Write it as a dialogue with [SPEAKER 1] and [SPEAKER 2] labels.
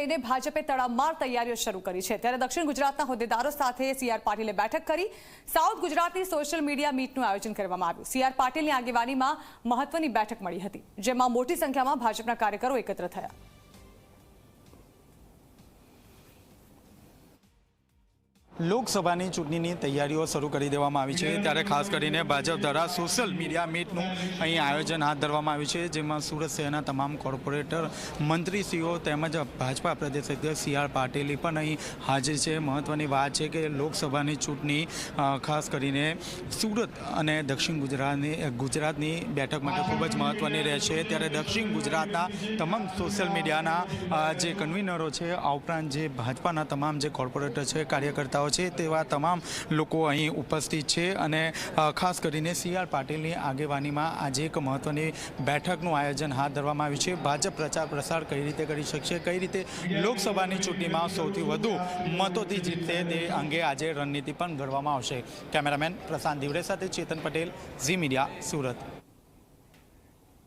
[SPEAKER 1] લઈને ભાજપે તડામાર તૈયારીઓ શરૂ કરી છે. ત્યારે દક્ષિણ ગુજરાતના હોદ્દેદારો સાથે સીઆર પાટીલે બેઠક કરી. સાઉથ ગુજરાતની સોશિયલ મીડિયા મીટનું આયોજન કરવામાં આવ્યું. સીઆર પાટીલની આગેવાનીમાં મહત્વની બેઠક મળી હતી, જેમાં મોટી સંખ્યામાં ભાજપના કાર્યકરો એકત્ર થયા.
[SPEAKER 2] લોકસભાની ચૂંટણીની તૈયારીઓ શરૂ કરી દેવામાં આવી છે. ત્યારે ખાસ કરીને ભાજપ દ્વારા સોશિયલ મીડિયા મીટનું અહીં આયોજન હાથ ધરવામાં આવ્યું છે, જેમાં સુરત શહેરના તમામ કોર્પોરેટર, મંત્રીશ્રીઓ તેમજ ભાજપા પ્રદેશ અધ્યક્ષ સી આર પાટીલી પણ અહીં હાજર છે. મહત્ત્વની વાત છે કે લોકસભાની ચૂંટણી ખાસ કરીને સુરત અને દક્ષિણ ગુજરાતની ગુજરાતની બેઠક માટે ખૂબ જ મહત્ત્વની રહેશે. ત્યારે દક્ષિણ ગુજરાતના તમામ સોશિયલ મીડિયાના જે કન્વીનરો છે, આ ઉપરાંત જે ભાજપાના તમામ જે કોર્પોરેટર છે, કાર્યકર્તાઓ છે તેવા તમામ લોકો અહીં ઉપસ્થિત છે અને ખાસ કરીને સી આર પાટીલની આગેવાનીમાં આજે એક મહત્ત્વની બેઠકનું આયોજન હાથ ધરવામાં આવ્યું છે. ભાજપ પ્રચાર પ્રસાર કઈ રીતે કરી શકશે? કઈ રીતે લોકસભાની ચૂંટણીમાં સૌથી વધુ મતોથી જીતશે તે અંગે આજે રણનીતિ પણ ઘડવામાં આવશે. કેમેરામેન પ્રશાંત દિવરે સાથે ચેતન પટેલ, ઝી મીડિયા, સુરત.